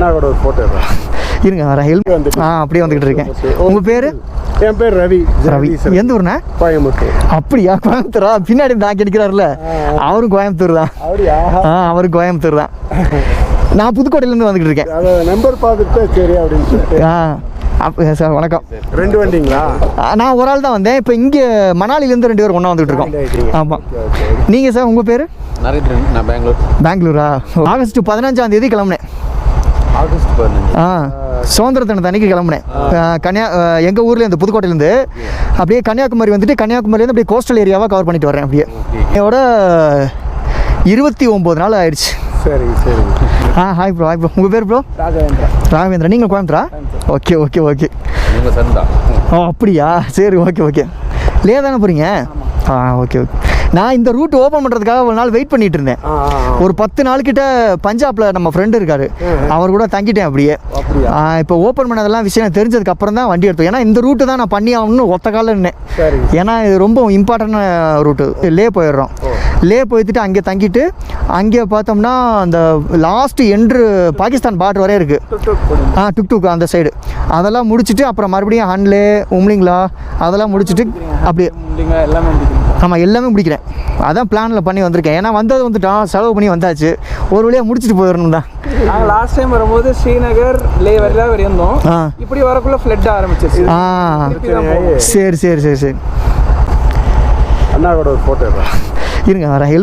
அண்ணா கூட ஒரு ஃபோட்டோ இருங்க வரேன் ஹெல்ப் வந்துட்டு. ஆ அப்படியே வந்துக்கிட்டு இருக்கேன். உங்கள் பேர்? என் பேர் ரவி. ரவி. எந்த ஊர்ண்ணே? கோயம்புத்தூர். அப்படியா? கோயம்புத்தூரா? பின்னாடி நான் நிற்கிறாருல அவரும் கோயம்புத்தூர் தான். அப்படியா? ஆ அவரும் கோயம்புத்தூர் தான். நான் புதுக்கோட்டையிலேருந்து வந்துக்கிட்டு இருக்கேன். நம்பர் பார்த்துட்டு சரி அப்படின்னு ஆ அப்போ சார் வணக்கம். ரெண்டு வண்டிங்களா? நான் ஒரு ஆள் தான் வந்தேன். இப்போ இங்கே மணாலிலேருந்து ரெண்டு பேரும் ஒன்றா வந்துகிட்டு இருக்கோம். ஆமாம் நீங்கள் சார் உங்கள் பேர்? நரேந்திரன் நான் பெங்களூர். பெங்களூரா? ஆகஸ்ட் பதினஞ்சாம் தேதி கிளம்புனேன். ஆ சுதந்திர தினத்து அன்னைக்கு கிளம்புனேன். கன்னியா எங்கள் ஊரில் இந்த புதுக்கோட்டையிலேருந்து அப்படியே கன்னியாகுமரி வந்துட்டு கன்னியாகுமரியிலேருந்து அப்படியே கோஸ்டல் ஏரியாவாக கவர் பண்ணிட்டு வரேன் அப்படியே. என்னோட இருபத்தி ஒம்பது நாள் ஆயிடுச்சு. சரி சரி. ஆ ஹாய் ப்ரோ ஹாய் ப்ரோ உங்கள் பேர் ப்ரோ ராகவேந்திரா. ராகவேந்திரா. நீங்கள் கோயம்புத்தூரா? Okay okay okay. ஓ அப்படியா? சரி ஓகே ஓகே. லே தானே போகிறீங்க ஆ ஓகே ஓகே. நான் இந்த ரூட் ஓப்பன் பண்ணுறதுக்காக ஒரு நாள் வெயிட் பண்ணிட்டு இருந்தேன். ஒரு பத்து நாள் கிட்ட பஞ்சாப்ல நம்ம ஃப்ரெண்டு இருக்காரு. அவர் கூட தங்கிட்டேன் அப்படியே. இப்போ ஓப்பன் பண்ணதெல்லாம் விஷயம் தெரிஞ்சதுக்கு அப்புறம் தான் வண்டி எடுத்தோம். ஏன்னா இந்த ரூட்டு தான் நான் பண்ணி ஆகணும்னு ஒத்த நின்னேன். சரி. ஏன்னா இது ரொம்ப இம்பார்ட்டன்ட் ரூட்டு லே போயிடுறோம். லே போயிட்டு அங்கே தங்கிட்டு அங்கே பார்த்தோம்னா அந்த லாஸ்ட் என்ட்ரு பாகிஸ்தான் பார்டர் வரையும் இருக்குது. ஆ டுக் டுக் அந்த சைடு அதெல்லாம் முடிச்சுட்டு அப்புறம் மறுபடியும் ஹன்லே உம்லிங்களா அதெல்லாம் முடிச்சுட்டு அப்படியே. எல்லாமே ஆமாம் எல்லாமே முடிக்கிறேன். அதான் பிளானில் பண்ணி வந்திருக்கேன். ஏன்னா வந்தது வந்துட்டோம் செலவு பண்ணி வந்தாச்சு. ஒரு வழியாக முடிச்சுட்டு போயிடணும் தான் நாங்கள் லாஸ்ட் டைம் வரும்போது ஸ்ரீநகர் லே வரையில இருந்தோம் ஆ. இப்படி வரக்குள்ள ஃப்ளட் ஆரம்பிச்சிருச்சு. ஆ. சரி சரி சரி சரி. அண்ணா கூட ஒரு ஃபோட்டோ இருங்க வரேன்.